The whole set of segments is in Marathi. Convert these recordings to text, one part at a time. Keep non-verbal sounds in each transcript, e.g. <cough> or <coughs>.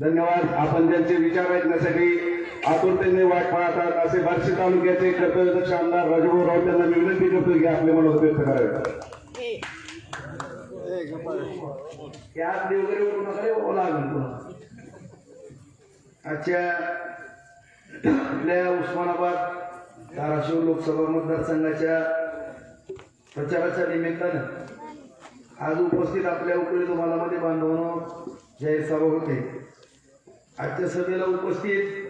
धन्यवाद. आपण त्यांचे विचार ऐकण्यासाठी आतुरतेने वाट पाहतात. असे बार्शी तालुक्याचे कर्तव्यदक्ष आमदार राजभाऊ राऊत यांना मी विनंती करतो की आपले मनोगत व्यक्त करावे. वगैरे ओला आजच्या आपल्या उस्मानाबाद धाराशिव लोकसभा मतदारसंघाच्या प्रचाराच्या निमित्तानं आज उपस्थित आपल्या उकळी तुम्हाला मध्ये बांधवनो जाहीर सभा होते आजच्या सभेला उपस्थित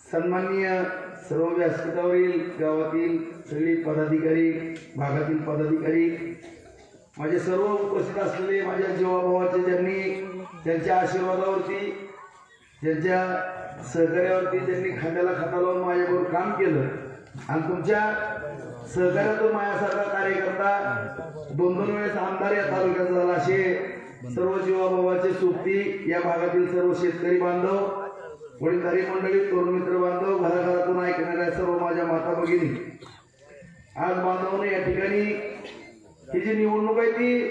सन्माननीय सर्व व्यासपीठावरील गावातील सगळे पदाधिकारी भागातील पदाधिकारी माझे सर्व उपस्थित असलेले माझ्या जीवाभावाचे ज्यांनी त्यांच्या आशीर्वादावरती त्यांच्या सहकार्यावरती त्यांनी खांद्याला खाता लावून माझ्याबरोबर काम केलं आणि तुमच्या सहकार्यातून माझ्यासारखा कार्यकर्ता दोन दोन वेळेस आमदार या तालुक्यात झाला असे सर्व जीवाभावाचे सोबती या भागातील सर्व शेतकरी बांधव वडीलधारी मंडळी तरुण मित्र बांधव घराघरातून ऐकणाऱ्या सर्व माझ्या माता भगिनी. आज बांधवांनी या ठिकाणी ही जी निवडणूक आहे ती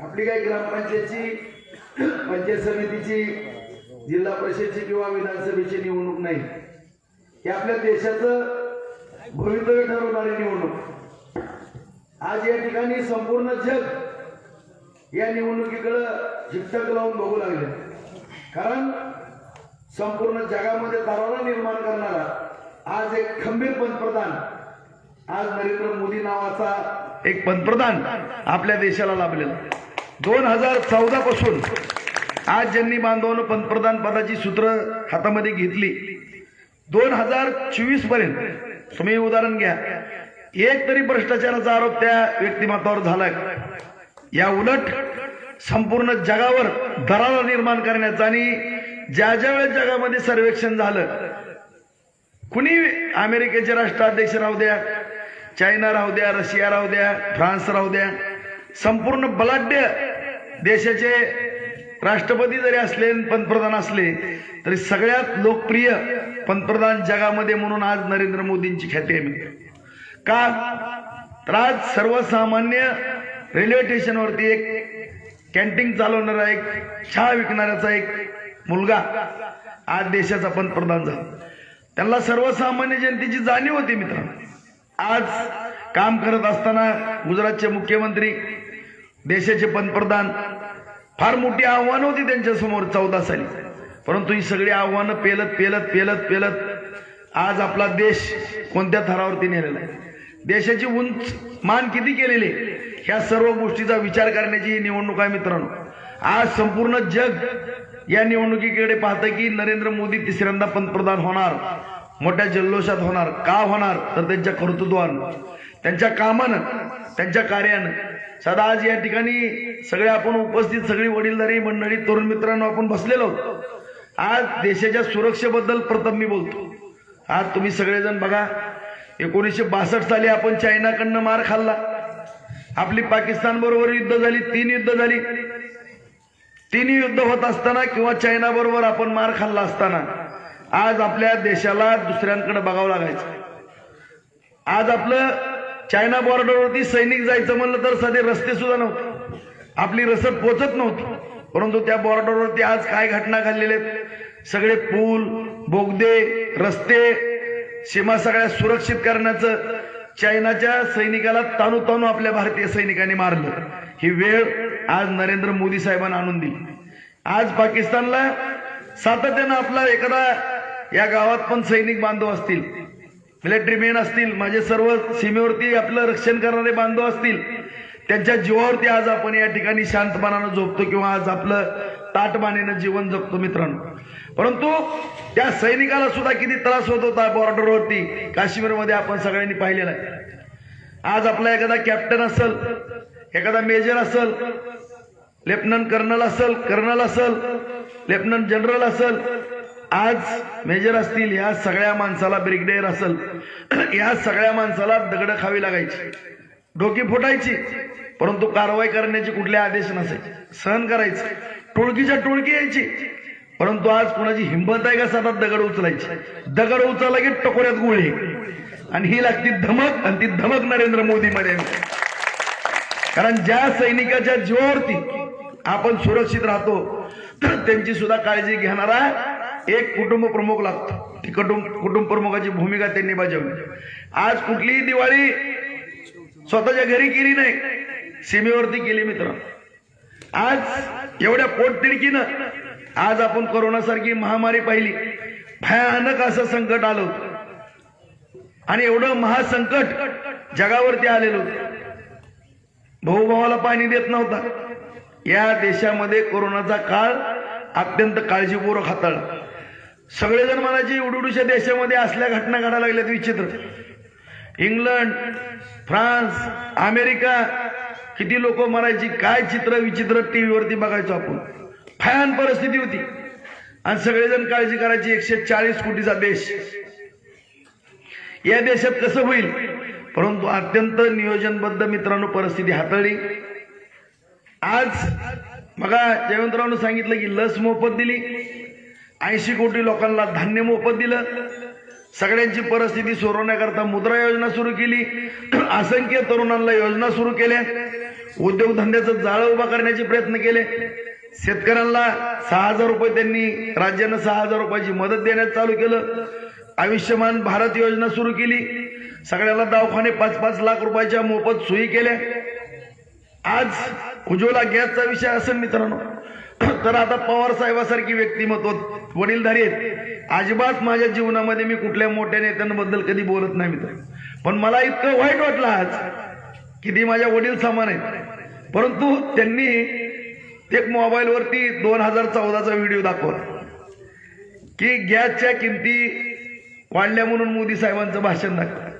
आपली काही ग्रामपंचायतची पंचायत समितीची जिल्हा परिषदची किंवा विधानसभेची निवडणूक नाही. हे आपल्या देशाचं भवितव्य ठरवणारी निवडणूक. आज या ठिकाणी संपूर्ण जग या निवडणुकीकडं शिक्षक लावून बघू लागले. कारण संपूर्ण जगामध्ये दरारा निर्माण करणारा आज एक खंबीर पंतप्रधान आज नरेंद्र मोदी नावाचा एक पंतप्रधान आपल्या देशाला लाभलेला. दोन हजार चौदा पासून आज ज्यांनी बांधवानं पंतप्रधान पदाची सूत्र हातामध्ये घेतली दोन हजार चोवीसपर्यंत तुम्ही उदाहरण घ्या. एक तरी भ्रष्टाचाराचा आरोप त्या व्यक्तिमत्वावर झालाय. या उलट संपूर्ण जगावर दरारा निर्माण करण्याचा आणि ज्या ज्या वेळेस जगामध्ये सर्वेक्षण झालं कुणी अमेरिकेचे राष्ट्राध्यक्ष राहू द्या चायना राहू द्या रशिया राहू द्या फ्रान्स राहू द्या संपूर्ण बलाढ्य देशाचे राष्ट्रपती जरी असले पंतप्रधान असले तरी सगळ्यात लोकप्रिय पंतप्रधान जगामध्ये म्हणून आज नरेंद्र मोदींची ख्याती आहे. का? तर आज सर्वसामान्य रेल्वे स्टेशनवरती एक कॅन्टीन चालवणारा एक चहा विकणाऱ्याचा एक मुलगा आज देशाचा पंतप्रधान झाला. त्यांना सर्वसामान्य जनतेची जाणीव होती मित्र आज काम करत असताना गुजरातचे मुख्यमंत्री देशाचे पंतप्रधान फार मोठी आव्हानं होती त्यांच्यासमोर चौदा साली. परंतु ही सगळी आव्हानं पेलत पेलत पेलत पेलत आज आपला देश कोणत्या थरावरती नेलेला आहे? देशाची उंच मान किती केलेली? ह्या सर्व गोष्टीचा विचार करण्याची ही निवडणूक आहे मित्रांनो. आज संपूर्ण जग या निवडणुकीकडे पाहतं की नरेंद्र मोदी तिसऱ्यांदा पंतप्रधान होणार मोठ्या जल्लोषात होणार का होणार? तर त्यांच्या कर्तृत्वानं त्यांच्या कामानं त्यांच्या कार्यानं. सदा आज या ठिकाणी सगळे आपण उपस्थित सगळी वडीलधारी मंडळी तरुण मित्रांनो आपण बसलेलो आहोत. आज देशाच्या सुरक्षेबद्दल प्रथम मी बोलतो. आज तुम्ही सगळेजण बघा एकोणीसशे बासष्ट साली आपण चायनाकडनं मार खाल्ला. आपली पाकिस्तान बरोबर युद्ध झाली तीन युद्ध झाली. तिन्ही युद्ध होत असताना किंवा चायना बरोबर आपण मार खाल्ला असताना आज आपल्या देशाला दुसऱ्यांकडे बघावं लागायचं. आज आपलं चायना बॉर्डरवरती सैनिक जायचं म्हणलं तर साधे रस्ते सुद्धा नव्हते. आपली रसद पोचत नव्हती. परंतु त्या बॉर्डरवरती आज काय घटना घडलेल्या आहेत? सगळे पूल बोगदे रस्ते सीमा सगळ्या सुरक्षित करण्याचं चायनाच्या सैनिकाला तानू तानू आपल्या भारतीय सैनिकांनी मारलं. ही वेळ आज नरेंद्र मोदी साहेबांना आणून दिली. आज पाकिस्तानला सातत्यानं आपला एखादा या गावात पण सैनिक बांधव असतील मिलिटरी मेन असतील माझे सर्व सीमेवरती आपलं रक्षण करणारे बांधव असतील त्यांच्या जीवावरती आज आपण या ठिकाणी शांतपणानं झोपतो किंवा आज आपलं ताटमानेनं जीवन जगतो मित्रांनो. परंतु त्या सैनिकाला सुद्धा किती त्रास होत होता बॉर्डरवरती काश्मीरमध्ये आपण सगळ्यांनी पाहिलेला आहे. आज आपला एखादा कॅप्टन असेल एखादा मेजर असेल लेफ्टनंट कर्नल असल कर्नल असल लेफ्टनंट जनरल असल आज मेजर असतील या सगळ्या माणसाला ब्रिगेडियर असेल <clears throat> या सगळ्या माणसाला दगड खावी लागायची. डोकी फुटायची. परंतु कारवाई करण्याचे कुठले आदेश नसायचे सहन करायचे. टोळकीच्या टोळकी यायची. परंतु आज कुणाची हिंमत आहे का सतत दगड उचलायची? दगड उचलला की टकोऱ्यात गोळी आणि ही लागती धमक आणि ती धमक नरेंद्र मोदी मध्ये कारण ज्या सैनिकाच्या जीवावरती आपण सुरक्षित राहतो तर त्यांची सुद्धा काळजी घेणारा एक कुटुंब प्रमुख लागतो. ती कुटुंब कुटुंब प्रमुखाची भूमिका त्यांनी बजावली. आज कुठलीही दिवाळी स्वतःच्या घरी केली नाही. सीमेवरती केली मित्र. आज एवढ्या पोटतिडकीनं आज आपण कोरोनासारखी महामारी पाहिली. भयानक असं संकट आलं होतं. आणि एवढं महासंकट जगावरती आलेलं होतं. पाणी देत नव्हता. या देशामध्ये कोरोनाचा काळ अत्यंत काळजीपूर्वक हाताळला. सगळेजण म्हणायचे उडुडूच्या देशामध्ये असल्या घटना घडायला लागल्यात विचित्र. इंग्लंड फ्रान्स अमेरिका किती लोक मरायची काय चित्र विचित्र टीव्हीवरती बघायचो आपण? भयान परिस्थिती होती. आणि सगळेजण काळजी करायची एकशे चाळीस कोटीचा देश. या देशात कसं होईल? परंतु अत्यंत नियोजनबद्ध मित्रांनो परिस्थिती हाताळली. आज बघा जयवंतरावनं सांगितलं की लस मोफत दिली. ऐंशी कोटी लोकांना धान्य मोफत दिलं. सगळ्यांची परिस्थिती सोडवण्याकरता मुद्रा योजना सुरू केली. असंख्य तरुणांना योजना सुरू केल्या. उद्योगधंद्याचं जाळं उभा करण्याचे प्रयत्न केले. शेतकऱ्यांना सहा हजार रुपये त्यांनी राज्यानं सहा हजार रुपयाची मदत देण्यास चालू केलं. आयुष्यमान भारत योजना सुरू केली. सगळ्याला दवाखाने पाच पाच लाख रुपयाच्या मोफत सोयी केल्या. आज उज्ज्वला गॅसचा विषय असेल मित्रांनो. <coughs> तर आता पवार साहेबासारखी व्यक्तिमत्व वडीलधारी आहेत. अजिबात माझ्या जीवनामध्ये मी कुठल्या मोठ्या नेत्यांबद्दल कधी बोलत नाही मित्र. पण मला इतकं वाईट वाटलं आज की ती माझ्या वडील समान आहेत. परंतु त्यांनी एक मोबाईलवरती दोन हजार चौदाचा व्हिडिओ दाखवला की गॅसच्या किमती वाढल्या म्हणून मोदी साहेबांचं भाषण दाखवलं.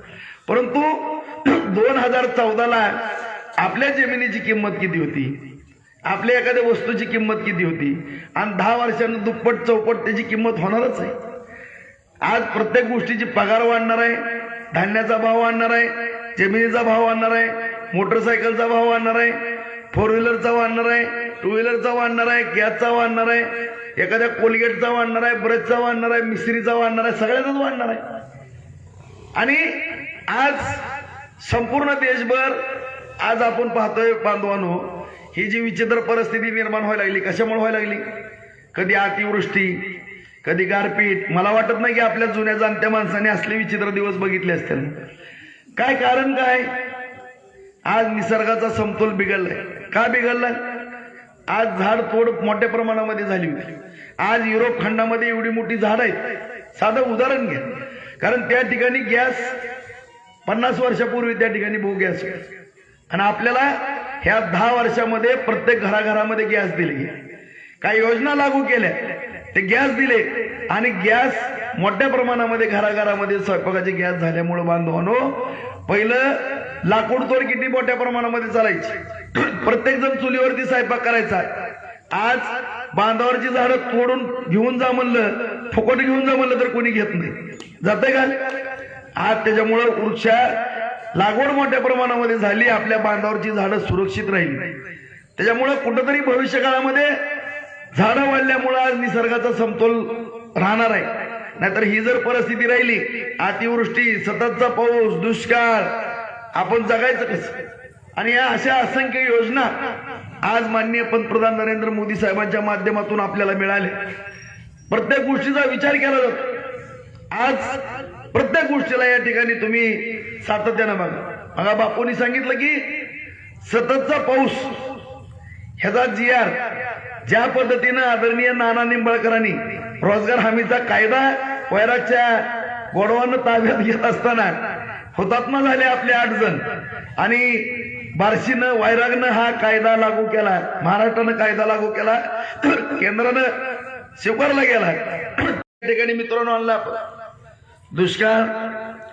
परंतु <coughs> दोन हजार चौदाला आपल्या जमिनीची किंमत किती होती? आपल्या एखाद्या वस्तूची किंमत किती होती आणि दहा वर्षांनी दुप्पट चौपट त्याची किंमत होणारच आहे आज प्रत्येक गोष्टीची पगार वाढणार आहे धान्याचा भाव वाढणार आहे जमिनीचा भाव वाढणार आहे मोटरसायकलचा भाव वाढणार आहे फोर व्हीलरचा वाढणार आहे टू व्हीलरचा वाढणार आहे गॅसचा वाढणार आहे एखाद्या कोलगेटचा वाढणार आहे ब्रशचा वाढणार आहे मिस्त्रीचा वाढणार आहे सगळ्याचाच वाढणार आहे आणि आज संपूर्ण देशभर आज आपण पाहतोय बांधवानो ही जी विचित्र परिस्थिती निर्माण व्हायला लागली कशामुळे व्हायला लागली? कधी अतिवृष्टी कधी गारपीट. मला वाटत नाही की आपल्या जुन्या जाणत्या माणसाने असले विचित्र दिवस बघितले असतील. काय कारण काय? आज निसर्गाचा समतोल बिघडलाय. का बिघडलाय? आज झाड तोड मोठ्या प्रमाणामध्ये झाली होती. आज युरोप खंडामध्ये एवढी मोठी झाड आहेत. साधं उदाहरण घ्या. कारण त्या ठिकाणी गॅस पन्नास वर्षापूर्वी त्या ठिकाणी भाऊ गॅस आणि आपल्याला ह्या दहा वर्षामध्ये प्रत्येक घराघरामध्ये गॅस दिले. काही योजना लागू केल्या. ते गॅस दिले आणि गॅस मोठ्या प्रमाणामध्ये घराघरामध्ये स्वयंपाकाचे गॅस झाल्यामुळे बांधवानो पहिलं लाकूड तोड किती मोठ्या प्रमाणामध्ये चालायची. प्रत्येक जण चुलीवरती स्वयंपाक करायचा. आज बांधावरची झाडं तोडून घेऊन जा म्हणलं फुकट घेऊन जा म्हणलं तर कोणी घेत नाही. जाते का? आज त्याच्यामुळं वृक्षा लागवड मोठ्या प्रमाणामध्ये झाली आपल्या बांधावरची झाडं सुरक्षित राहिली. त्याच्यामुळं कुठंतरी भविष्य काळामध्ये झाडं वाढल्यामुळं आज निसर्गाचा समतोल राहणार आहे. नाहीतर ही जर परिस्थिती राहिली अतिवृष्टी सततचा पाऊस दुष्काळ आपण जगायचं कसं? आणि या अशा असंख्य योजना आज माननीय पंतप्रधान नरेंद्र मोदी साहेबांच्या माध्यमातून आपल्याला मिळाल्या. प्रत्येक गोष्टीचा विचार केला जातो. आज प्रत्येक गोष्टीला या ठिकाणी तुम्ही सातत्यानं बघा. बघा बापूंनी सांगितलं की सततचा पाऊस. ह्याचा जी आर ज्या पद्धतीनं आदरणीय नाना निंबाळकरांनी रोजगार हमीचा कायदा वैराच्या गोडवानं ताब्यात घेत असताना हुतात्मा झाले आपले आठ जण. आणि बार्शीनं वैरागनं हा कायदा लागू केला महाराष्ट्रानं कायदा लागू केला केंद्रानं स्वीकारला गेला. त्या ठिकाणी मित्रांनो आणला दुष्काळ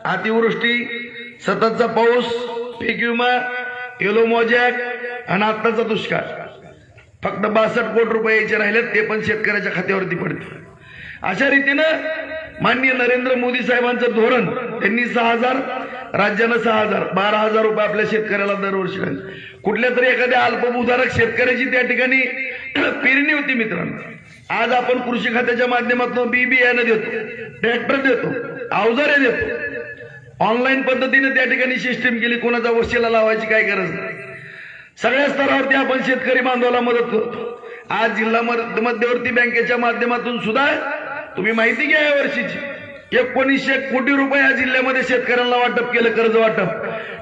अतिवृष्टी सततचा पाऊस पीक विमा येलो मोजॅक आणि आत्ताचा दुष्काळ. फक्त बासष्ट कोटी रुपये यायचे राहिलेत ते पण शेतकऱ्याच्या खात्यावरती पडते अशा रीतीनं माननीय नरेंद्र मोदी साहेबांचं धोरण त्यांनी सहा हजार राज्यानं सहा हजार बारा हजार रुपये आपल्या शेतकऱ्याला दरवर्षी घालले. कुठल्या तरी एखाद्या अल्पभूधारक शेतकऱ्याची त्या ठिकाणी पेरणी होती मित्रांनो. आज आपण कृषी खात्याच्या माध्यमातून बी बियाणं देतो ट्रॅक्टर देतो अवजारे देतो ऑनलाईन पद्धतीने त्या ठिकाणी सिस्टीम केली. कोणाचा वशिला लावायची काय गरज नाही. सगळ्या स्तरावरती आपण शेतकरी बांधवाला मदत करतो. आज जिल्हा मध्यवर्ती बँकेच्या माध्यमातून सुद्धा तुम्ही माहिती घ्या या वर्षीची. एकोणीसशे कोटी रुपये या जिल्ह्यामध्ये शेतकऱ्यांना वाटप केलं कर्ज वाटप.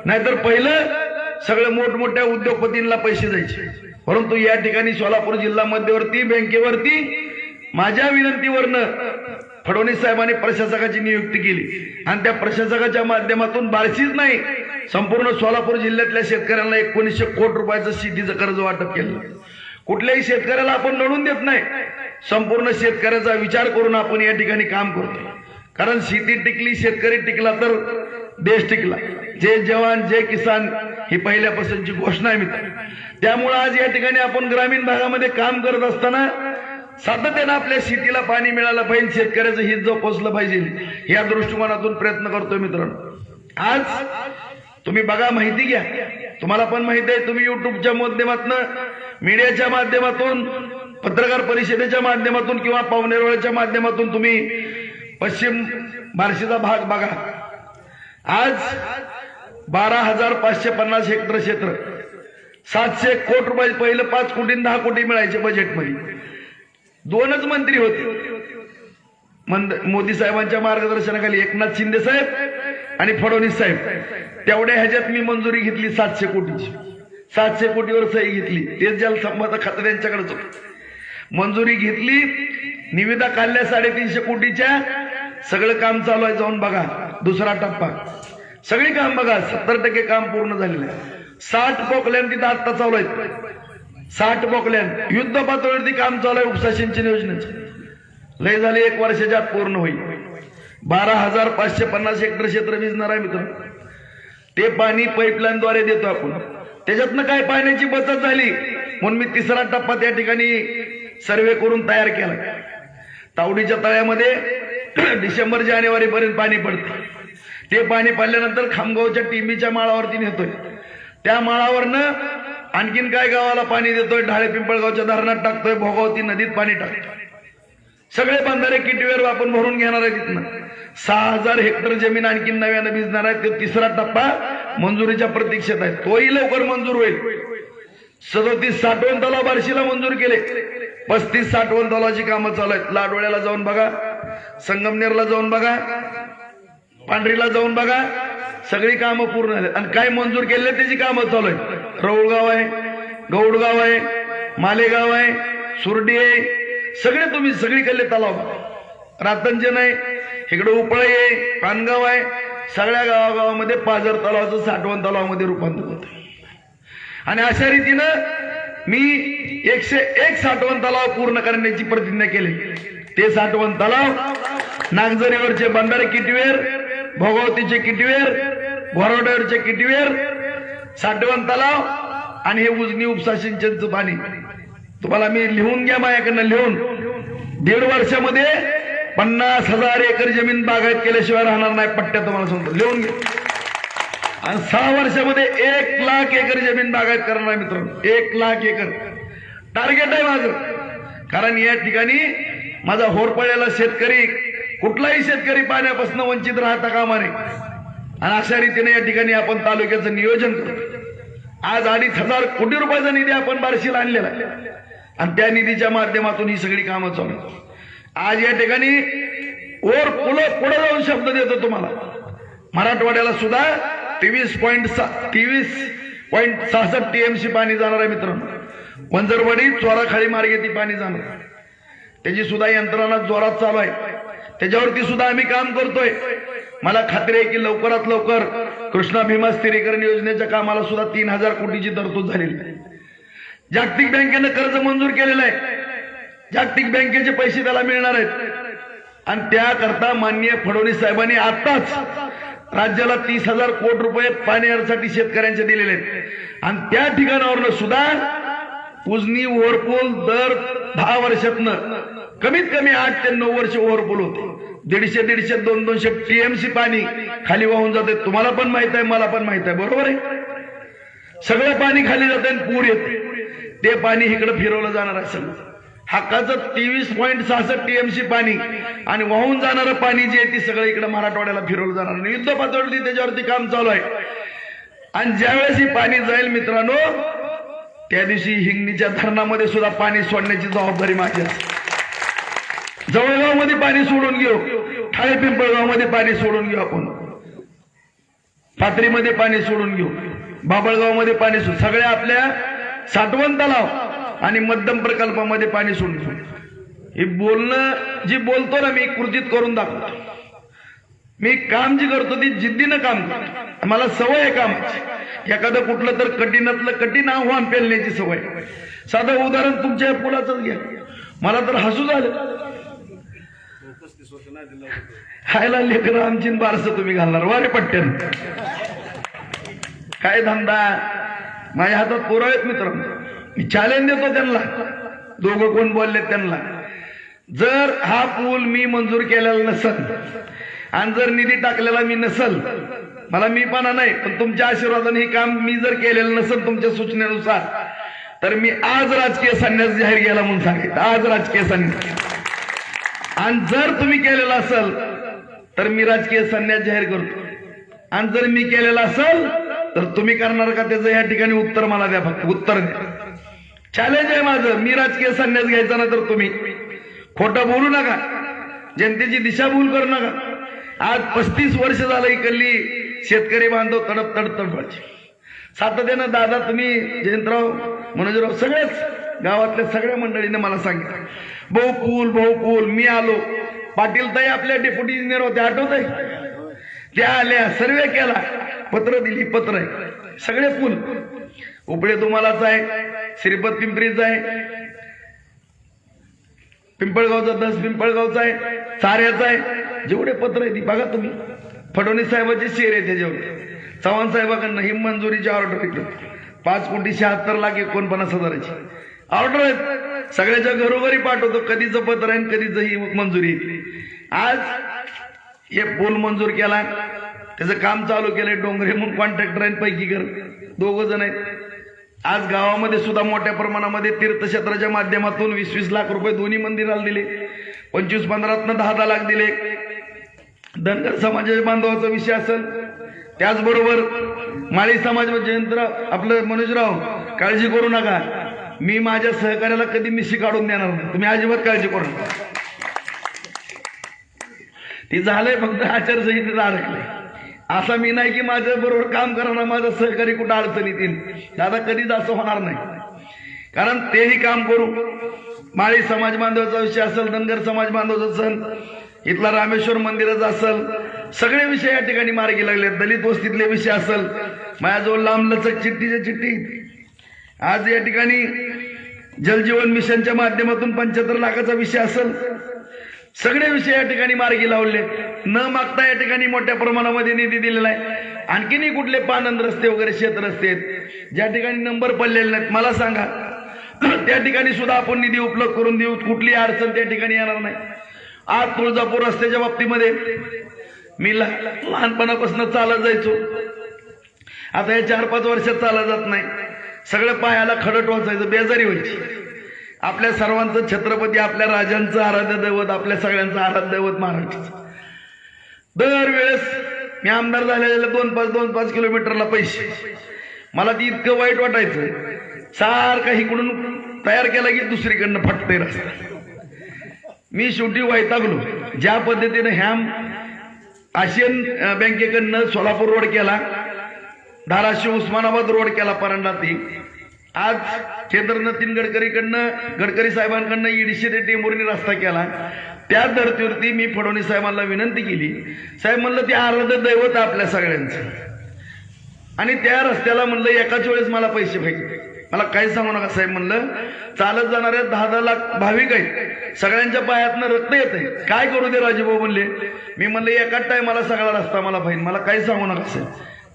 नाहीतर पहिलं सगळं मोठमोठ्या उद्योगपतींना पैसे द्यायचे. परंतु या ठिकाणी सोलापूर जिल्हा मध्यवर्ती बँकेवरती माझ्या विनंतीवरनं फडणवीस साहेबांनी प्रशासकाची नियुक्ती केली. आणि त्या प्रशासकाच्या माध्यमातून बारशीच नाही संपूर्ण सोलापूर जिल्ह्यातल्या शेतकऱ्यांना एकोणीसशे कोटी रुपयाचं शेतीचं कर्ज वाटप केलं. कुठल्याही शेतकऱ्याला आपण लढून देत नाही. संपूर्ण शेतकऱ्याचा विचार करून आपण या ठिकाणी काम करतो कारण शेती टिकली शेतकरी टिकला तर देश टिकला. जे जवान जे किसान ही पहिल्यापासूनची घोषणा आहे मित्र त्यामुळे आज या ठिकाणी आपण ग्रामीण भागामध्ये काम करत असताना सातत्यानं आपल्या शेतीला पाणी मिळालं पाहिजे शेतकऱ्याचं हित जोपासलं पाहिजे. या दृष्टिकोनातून प्रयत्न करतोय मित्रांनो. आज तुम्ही बघा माहिती घ्या. तुम्हाला पण माहिती आहे तुम्ही युट्यूबच्या माध्यमातून मीडियाच्या माध्यमातून पत्रकार परिषदेच्या माध्यमातून किंवा पावणेरवाड्याच्या माध्यमातून तुम्ही पश्चिम बार्शीचा भाग बघा. आज बारा हजार पाचशे पन्नास हेक्टर क्षेत्र. सातशे कोटी रुपये पहिलं पाच कोटी दहा कोटी मिळायचे बजेटमध्ये दोनच मंत्री होते. मंद- मोदी साहेबांच्या मार्गदर्शनाखाली एकनाथ शिंदे साहेब आणि फडणवीस साहेब. तेवढ्या ह्याच्यात मी मंजुरी घेतली सातशे कोटीची. सातशे कोटीवर सही घेतली. तेच जलसंपदा खातं त्यांच्याकडेच होत. मंजुरी घेतली. निविदा काढल्या साडेतीनशे कोटीच्या. सगळं काम चालू आहे जाऊन बघा. दुसरा टप्पा. सगळी काम बघा. सत्तर टक्के काम पूर्ण झालेलं आहे. साठ पोकल्यान तिथं आत्ता चालू आहेत. साठ बोकल्यान युद्ध पातळीवरती काम चालू आहे उपसा सिंचन योजनेचं. लय झाले एक वर्षाच्या आत पूर्ण होईल. बारा हजार पाचशे पन्नास हेक्टर क्षेत्र भिजणार आहे मित्र. ते पाणी पाईपलाईनद्वारे देतो आपण. त्याच्यातनं काय पाण्याची बचत झाली? म्हणून मी तिसरा टप्पा त्या ठिकाणी सर्वे करून तयार केला. तावडीच्या तळ्यामध्ये <clears throat> डिसेंबर जानेवारी पर्यंत पाणी पडतं. ते पाणी पडल्यानंतर खामगावच्या टिंबीच्या माळावरती नेतोय. त्या माळावरनं आणखीन काय गावाला पाणी देतोय? ढाळे पिंपळगावच्या धरणात टाकतोय भोगावती नदीत पाणी टाकतोय सगळे बंधारे किटवेर आपण भरून घेणार आहे तिथनं सहा हजार हेक्टर जमीन आणखी नव्यानं भिजणार आहे तो तिसरा टप्पा मंजुरीच्या प्रतीक्षेत आहे. तोही लवकर मंजूर होईल. सदोतीस साठवण तलाव बार्शीला मंजूर केले. पस्तीस साठवण तलावाची कामं चालू आहेत. लाडोळ्याला जाऊन बघा. संगमनेरला जाऊन बघा. पांढरीला जाऊन बघा. सगळी कामं पूर्ण झाली. आणि काय मंजूर केले त्याची कामं चालू आहेत. रौळगाव आहे गौडगाव आहे मालेगाव आहे सुरडी आहे. सगळे तुम्ही सगळीकडले तलाव. रातंजन आहे इकडे उपळई आहे पानगाव आहे. सगळ्या गावागावामध्ये पाझर तलावाचं साठवण तलावामध्ये रूपांतर होत. आणि अशा रीतीनं मी एकशे एक साठवण तलाव पूर्ण करण्याची प्रतिज्ञा केली. ते साठवण तलाव नागझरीवरचे बंधारे किटवेर भोगावतीचे किटवेर घोरवड्यावरचे किटवेर साठवण तलाव आणि हे उजनी उपसा सिंचनचं पाणी. तुम्हाला मी लिहून घ्या माझ्याकडनं लिहून. दीड वर्षामध्ये पन्नास हजार एकर जमीन बागायत केल्याशिवाय राहणार नाही पट्ट्या तुम्हाला सांगतो. लिहून घ्या. आणि सहा वर्षामध्ये एक लाख एकर जमीन बागायत करणार मित्र मित्रांनो. एक लाख एकर. टार्गेट आहे माझं. कारण या ठिकाणी माझा होरपळलेला शेतकरी कुठलाही शेतकरी पाण्यापासून वंचित राहता कामा नये. आणि अशा रीतीने या ठिकाणी आपण तालुक्याचं नियोजन करतो. आज अडीच हजार कोटी रुपयाचा निधी आपण बार्शीला आणलेला आहे. आणि त्या निधीच्या माध्यमातून ही सगळी कामं चालू आहेत. आज या ठिकाणी ओर पुढं पुढे जाऊन शब्द देतो तुम्हाला. मराठवाड्याला सुद्धा तेवीस पॉईंट तेवीस पॉईंट सहासष्ट टीएमसी पाणी जाणार आहे मित्रांनो. वंजरवाडी चोराखाळी मार्गे ती पाणी जाणार त्याची सुद्धा यंत्रणा जोरात चालू आहे. त्याच्यावरती सुद्धा आम्ही काम करतोय. मला खात्री आहे की लवकरात लवकर कृष्णा भीमा स्थिरीकरण योजनेच्या कामाला सुद्धा तीन हजार कोटीची तरतूद झालेली आहे. जागतिक बँकेनं कर्ज मंजूर केलेलं आहे. जागतिक बँकेचे पैसे त्याला मिळणार आहेत. आणि त्याकरता माननीय फडणवीस साहेबांनी आताच राज्याला तीस हजार कोटी रुपये पाण्यासाठी शेतकऱ्यांचे दिलेले आहेत. आणि त्या ठिकाणावरनं सुद्धा उजनी ओव्हरपूल दर दहा वर्षातनं कमीत कमी आठ ते नऊ वर्ष ओव्हरपूल होते. दीडशे दीडशे दोन दोनशे टीएमसी पाणी खाली वाहून जाते. तुम्हाला पण माहीत आहे मला पण माहीत आहे. बरोबर आहे? सगळं पाणी खाली जाते आणि पूर येते. ते पाणी इकडे फिरवलं जाणार आहे सगळं. हक्काचं तेवीस पॉईंट सहासष्ट टीएमसी पाणी आणि वाहून जाणारं पाणी जे आहे ते सगळं इकडे मराठवाड्याला फिरवलं जाणार आणि युद्ध पातळी त्याच्यावरती काम चालू आहे. आणि ज्यावेळेस ही पाणी जाईल मित्रांनो त्या दिवशी हिंगणीच्या धरणामध्ये सुद्धा पाणी सोडण्याची जबाबदारी माझी असते जवळगावमध्ये पाणी सोडून घेऊ. ठाणे पिंपळगावमध्ये पाणी सोडून घेऊ आपण. पात्रीमध्ये पाणी सोडून घेऊ. बाबळगावमध्ये पाणी सोड सगळ्या आपल्या साठवण तलाव आणि मध्यम प्रकल्पामध्ये पाणी सोडून घेऊ. हे बोलणं जी बोलतो ना मी कृतीत करून दाखवतो. मी काम जी करतो ती जिद्दीनं काम करतो. मला सवय आहे काम एखादं कुठलं तर कठीणातलं कठीण आव्हान पेलण्याची सवय. साधं उदाहरण तुमच्या पुलाचंच पुलाच घ्या. मला तर हसू झालं. खायला लेकर आमची बारस तुम्ही घालणार. वारे पट्ट्यान काय धंदा? माझ्या हातात पोरं आहेत मित्र मी चॅलेंज देतो त्यांना. दोघं कोण बोलले त्यांना. जर हा पूल मी मंजूर केलेला नसल आणि जर निधी टाकलेला मी नसल मला मी पाना नाही पण तुमच्या आशीर्वादाने हे काम मी जर केलेलं नसल तुमच्या सूचनेनुसार तर मी आज राजकीय संन्यास जाहीर केला म्हणून सांगितलं आज राजकीय संन्यास. आणि जर तुम्ही केलेला असेल तर मी राजकीय संन्यास जाहीर करतो. आणि जर मी केलेला असेल तर तुम्ही करणार का त्याचं? या ठिकाणी उत्तर मला द्या फक्त उत्तर द्या. चॅलेंज आहे माझं. मी राजकीय संन्यास घ्यायचा ना तर तुम्ही खोटं बोलू नका. जनतेची दिशाभूल करू नका. आज पस्तीस वर्ष झालं इकडली शेतकरी बांधव तडप तडप तडपाचे. सातत्यानं दादा तुम्ही जयंतराव मनोजराव सगळेच गावातल्या सगळ्या मंडळीने मला सांगितलं. भाऊ पूल भाऊ पूल मी आलो. पाटील ताई आपल्या डेप्युटी इंजिनियर होते आठवत आहे त्या आल्या सर्वे केला. पत्र दिली पत्र. आहे सगळे पूल उपडे तुम्हालाच आहे श्रीपत पिंपरीचा आहे. पिंपळगावचा दस पिंपळगावचा आहे चाऱ्याचा आहे. जेवढे पत्र आहे ती बघा तुम्ही. फडणवीस साहेबाचे शेर आहे त्याच्यावर. चव्हाण साहेबांकडनं ही मंजुरीची ऑर्डर इकडं पाच कोटी शहात्तर लाख एकोणपन्नास हजाराची. ऑर्डर आहेत सगळ्याच्या घरोघरी पाठवतो. कधीचं पत्र आहे कधीच कधीचं ही मंजुरी. आज हे पूल मंजूर केला. त्याचं काम चालू केलंय. डोंगरे म्हणून कॉन्ट्रॅक्टर आहेत पैकी कर दोघ जण आहेत. आज गावामध्ये सुद्धा मोठ्या प्रमाणामध्ये तीर्थक्षेत्राच्या माध्यमातून वीस वीस लाख रुपये दोन्ही मंदिराला दिले. पंचवीस पंधरातनं दहा दहा लाख दिले. धनगर समाजाच्या बांधवाचा विषय असेल. त्याचबरोबर माळी समाज जयंतराव आपलं मनोजराव काळजी करू नका. मी माझ्या सहकार्याला कधी मिशी काढून देणार नाही. तुम्ही अजिबात काळजी करू नका. ती झालंय फक्त आचारसंहितेत अडकलंय असा मी नाही की माझ्या बरोबर काम करणार माझा सहकारी कुठं अडचणीत येईल. दादा कधीच असं होणार नाही. कारण तेही काम करू. माळी समाज बांधवाचा विषय असेल धनगर समाज बांधवाचा असेल इथला रामेश्वर मंदिराचा असेल सगळे विषय या ठिकाणी मार्गी लागले दलित वस्तीतले विषय असेल माझ्याजवळ लांब लचक चिठ्ठीच्या चिठ्ठी आज या ठिकाणी जलजीवन मिशनच्या माध्यमातून पंच्याहत्तर लाखाचा विषय असेल. सगळे विषय या ठिकाणी मार्गी लावले न मागता या ठिकाणी मोठ्या प्रमाणामध्ये निधी दिलेला आहे. आणखीनही कुठले पानंद रस्ते वगैरे शेत रस्ते आहेत ज्या ठिकाणी नंबर पडलेले नाहीत मला सांगा. त्या ठिकाणी सुद्धा आपण निधी उपलब्ध करून देऊ. कुठली अडचण त्या ठिकाणी येणार नाही. आज तुळजापूर रस्त्याच्या बाबतीमध्ये मी लहानपणापासून चालत जायचो. आता या चार पाच वर्षात चालत जात नाही. सगळं पायाला खडट वाचायचं बेजारी व्हायची. आपल्या सर्वांचं छत्रपती आपल्या राजांचं आराध्य दैवत आपल्या सगळ्यांचं आराध्य दैवत महाराष्ट्राचं दरवेळेस मी आमदार झालेल्या दोन पाच दोन पाच किलोमीटरला पैसे. मला ती इतकं वाईट वाटायचं. सारखा इकडून तयार केला की दुसरीकडनं फटते रस्ता. मी शेवटी वैतागलो. ज्या पद्धतीनं ह्या आशियन बँकेकडनं सोलापूर रोड केला धाराशिव उस्मानाबाद रोड केला परांडा ती. आज केंद्र नितीन गडकरीकडनं गडकरी साहेबांकडनं ईडीशी ते टेंभुर्णी रस्ता केला. त्या धर्तीवरती मी फडणवीस साहेबांना विनंती केली. साहेब म्हणलं ते आराध्य दैवत आपल्या सगळ्यांचं. आणि त्या रस्त्याला म्हणलं एकाच वेळेस मला पैसे पाहिजे मला काही सांगू नका साहेब म्हणलं. चालत जाणाऱ्या दहा दहा लाख भाविक आहेत. सगळ्यांच्या पायातनं रक्त येत आहे काय करू दे राजूभाऊ म्हणले. मी म्हणलं एकाच टायमाला सगळा रस्ता मला पाहिजे. मला काही सांगू नका साहेब.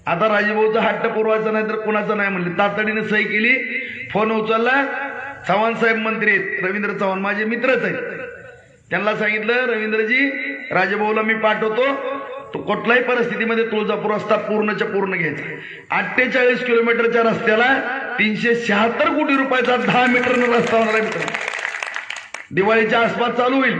आता राजीभाऊचा हट्ट पुरवायचा नाही तर कुणाचा नाही म्हणले. तातडीने सही केली फोन उचलला. चव्हाण साहेब मंत्री आहेत. रवींद्र चव्हाण माझे मित्रच आहेत. त्यांना सांगितलं रवींद्रजी राजभाऊला मी पाठवतो. तो कुठल्याही परिस्थितीमध्ये तुळजापूर रस्ता पूर्णच्या पूर्ण घ्यायचा अठ्ठेचाळीस किलोमीटरच्या रस्त्याला तीनशे शहात्तर कोटी रुपयाचा दहा मीटरनं रस्ता होणार आहे मित्र दिवाळीच्या आसपास चालू होईल.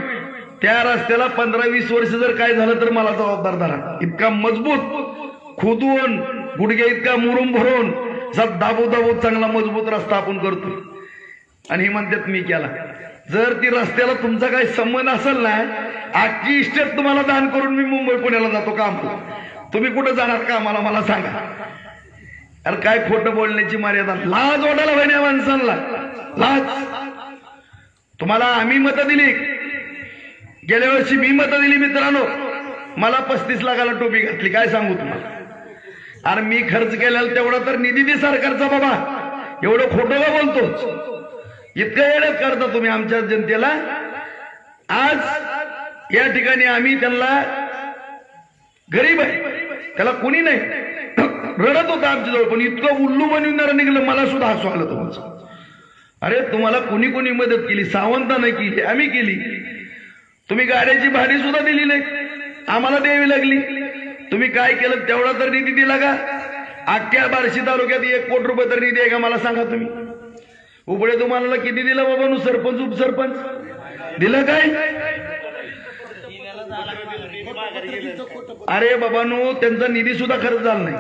त्या रस्त्याला पंधरा वीस वर्ष जर काय झालं तर मला जबाबदार धरा. इतका मजबूत खोदून गुडघ्या इतका मुरुम भरून जर दाबू दाबू चांगला मजबूत रस्ता आपण करतो आणि हे म्हणतात मी केला. जर ती रस्त्याला तुमचा काही संबंध असेल ना आजची इस्टेट तुम्हाला दान करून मी मुंबई पुण्याला जातो काम तुम्ही कुठं जाणार का मला मला सांगा. अरे काय खोटं बोलण्याची मर्यादा? लाज वाटायला पाहिजे या माणसांना. लाज. तुम्हाला आम्ही मतं दिली. गेल्या वर्षी मी मतं दिली मित्रांनो. मला पस्तीस लाखाला टोपी घातली. काय सांगू तुम्हाला? अरे मी खर्च केलेला तेवढा तर निधी दे सरकारचा बाबा. एवढं खोटं का बोलतोच इतकं येण्यात करता तुम्ही आमच्या जनतेला. आज या ठिकाणी आम्ही त्यांना गरीब आहे. त्याला कोणी नाही. रडत होता आमच्याजवळ पण इतकं उल्लू बनविणार निघलं मला सुद्धा हसू आलं तुमचं. अरे तुम्हाला कोणी कोणी मदत केली? सावंतानं केली आम्ही केली. तुम्ही गाड्याची भाडी सुद्धा दिली नाही. आम्हाला द्यावी लागली. तुम्ही काय केलं तेवढा तर निधी दिला का? अख्ख्या बार्शी तालुक्यात एक कोटी रुपये तर निधी आहे का? मला सांगा तुम्ही. उपडे तुम्हाला किती दिलं बाबा सरपंच उपसरपंच. दिलं काय? अरे बाबांनो त्यांचा निधी सुद्धा खर्च झाला नाही.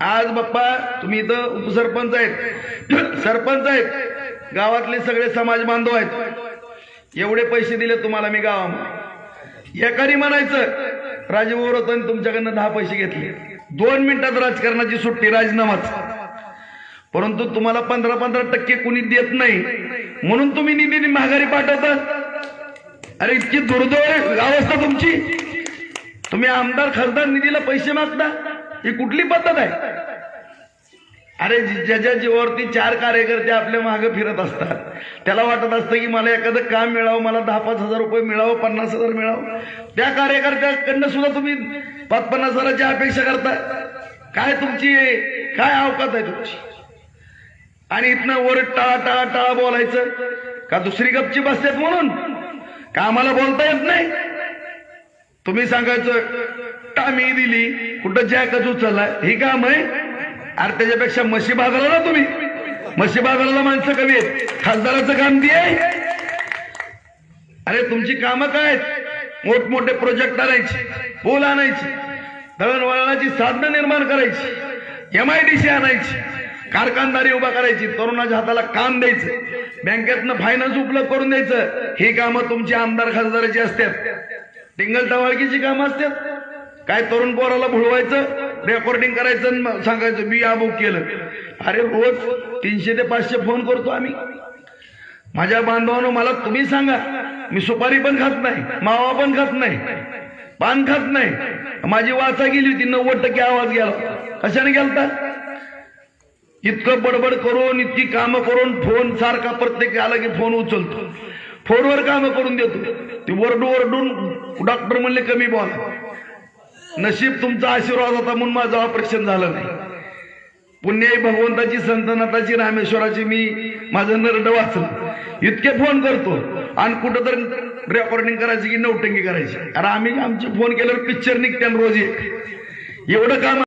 आज बाप्पा तुम्ही इथं उपसरपंच आहेत. <clears throat> सरपंच आहेत. गावातले सगळे समाज बांधव आहेत. एवढे पैसे दिले तुम्हाला मी गावामध्ये. एकाने म्हणायचं राजभाऊ रतन तुमच्याकडनं दहा पैसे घेतले. दोन मिनिटात राजकारणाची सुट्टी राजीनामाच. परंतु तुम्हाला पंधरा पंधरा टक्के कुणी देत नाही. म्हणून तुम्ही निधी माघारी पाठवता. अरे इतकी दुर्दैव अवस्था तुमची. तुम्ही आमदार खासदार निधीला पैसे मागता. ही कुठली पद्धत आहे? अरे जि- ज्याच्या जीवावरती चार कार्यकर्ते आपल्या मागे फिरत असतात. त्याला वाटत असतं की मला एखादं काम मिळावं मला दहा पाच हजार रुपये मिळावं पन्नास हजार मिळावं. त्या कार्यकर्त्याकडनं सुद्धा तुम्ही पाच पन्नास हजाराची अपेक्षा करता काय तुमची काय अवकात आहे तुमची? आणि इथनं वर टाळा टाळा टाळा बोलायचं. का दुसरी गपची बसतात म्हणून? का आम्हाला बोलता येत नाही? तुम्ही सांगायचं टामी दिली. कुठं जॅकच उचलला हे काम आहे. अरे त्याच्यापेक्षा म्हशी बाजाराला ना तुम्ही. म्हशी बाजाराला माणसं कमी आहेत. खासदाराचं काम ती आहे. अरे तुमची कामं काय आहेत? मोठमोठे प्रोजेक्ट आणायचे पूल आणायचे दळणवळणाची साधनं निर्माण करायची एम आय डी सी आणायची कारखानदारी उभा करायची तरुणाच्या हाताला काम द्यायचं बँकेतनं फायनान्स उपलब्ध करून द्यायचं. ही कामं तुमची आमदार खासदाराची असतात. टिंगल टवाळकीची कामं असतात. काय तरुण पोराला भुळवायचं? रेकॉर्डिंग करायचं आणि मग सांगायचं मी अमुक केलं. अरे रोज तीनशे ते पाचशे फोन करतो आम्ही. माझ्या बांधवानं मला तुम्ही सांगा मी सुपारी पण खात नाही मावा पण खात नाही पान खात नाही. माझी वाचा गेली होती नव्वद टक्के आवाज गेला. कशाने गेलता? इतकं बडबड करून इतकी कामं करून फोन सारखा प्रत्येक आला की फोन उचलतो. फोनवर कामं करून देतो. ते वरडू वरडून डॉक्टर म्हणले कमी बोला. नशीब तुमचा आशीर्वाद होता म्हणून माझं ऑपरेशन झालं नाही. पुण्य भगवंताची संतनाथाची रामेश्वराची मी माझं नरड वाचलं. इतके फोन करतो आणि कुठं तर रेकॉर्डिंग करायची की नौटंकी करायची. अरे आम्ही आमचे फोन केल्यावर पिक्चर निघते रोज एक एवढं काम